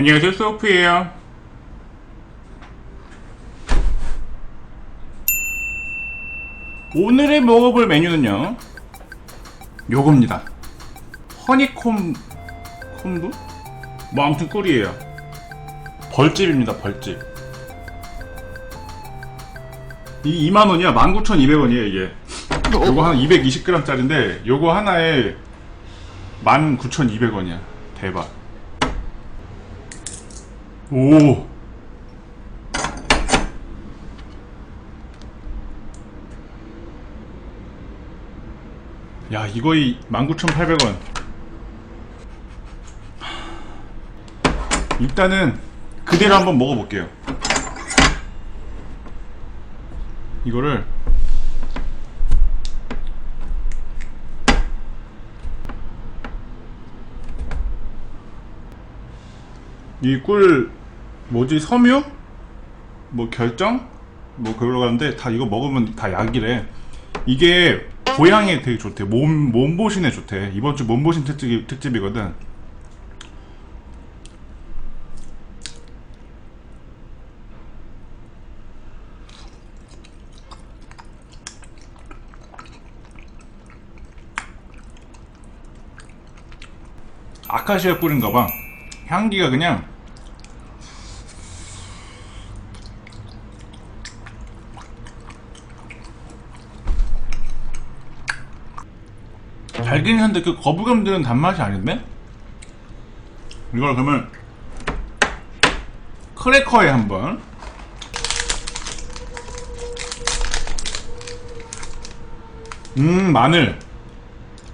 안녕하세요 소프예요. 오늘의 먹어볼 메뉴는요 요겁니다. 허니콤 콤부? 뭐 아무튼 꿀이에요. 벌집입니다 벌집. 이 2만원이야? 19,200원이에요 이게. 요거 한 220g 짜린데 요거 하나에 19,200원이야. 대박 오 야, 이거 이 19,800원. 일단은 그대로 한번 먹어볼게요. 이거를 이꿀 뭐지 섬유? 뭐 결정? 뭐 그러고 가는데 다 이거 먹으면 다 약이래. 이게 고양이에 되게 좋대. 몸 몸보신에 좋대. 이번 주 몸보신 특집 특집이거든. 아카시아 꿀인가 봐. 향기가 그냥 달긴 한데 그 거부감 드는 단맛이 아닌데? 이걸 그러면 크래커에 한번. 음 마늘.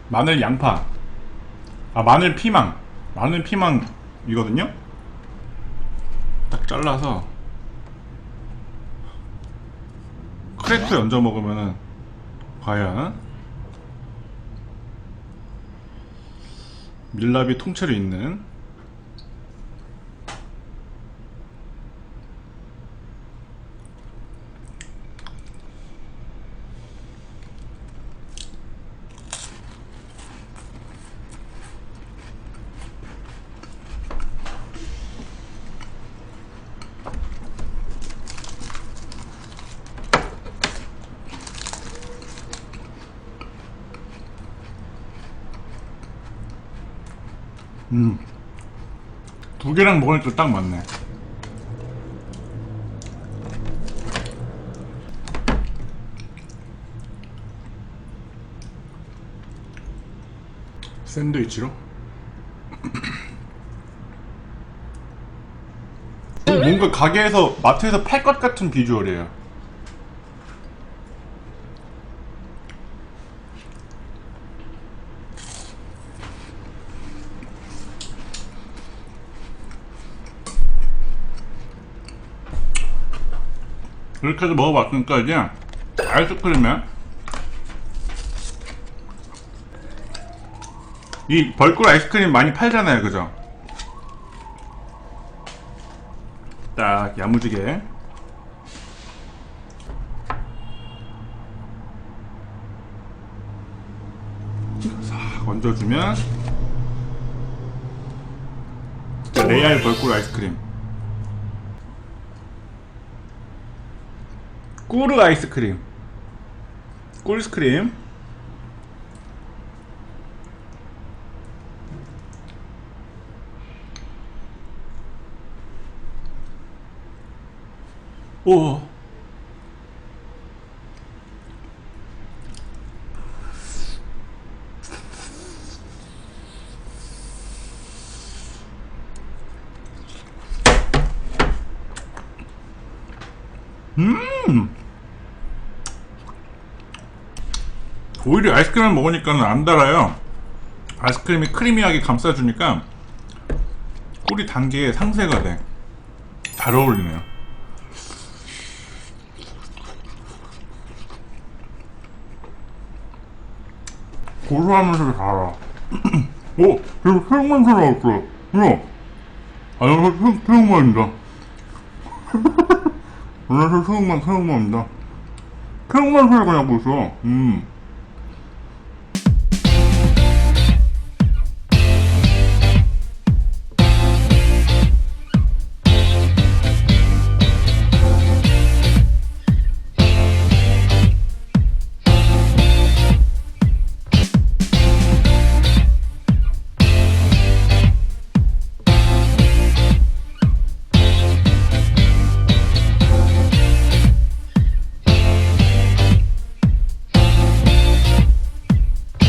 마늘 양파. 아 마늘 피망. 마늘 피망이거든요? 딱 잘라서 크래커에 얹어 먹으면은 과연 밀랍이 통째로 있는 두 개랑 먹으니까 딱 맞네. 샌드위치로? 뭔가 가게에서 마트에서 팔 것 같은 비주얼이에요. 이렇게 해서 먹어봤으니까 이제 아이스크림에 이 벌꿀 아이스크림 많이 팔잖아요 그죠? 딱 야무지게. 싹 얹어주면. 레알 벌꿀 아이스크림 꿀 아이스크림. 꿀스크림. 오 오히려 아이스크림을 먹으니까는 안 달아요. 아이스크림이 크리미하게 감싸주니까 꿀이 단게 상쇄가 돼. 잘 어울리네요. 고소하면서도 달아. 오, 지금 새우 냄새 나왔어. 야, 안녕하세요, 새우, 새우맛입니다. 안녕하세요, 새우맛, 새우맛입니다. 새우맛 소리가 나고 있어. 음.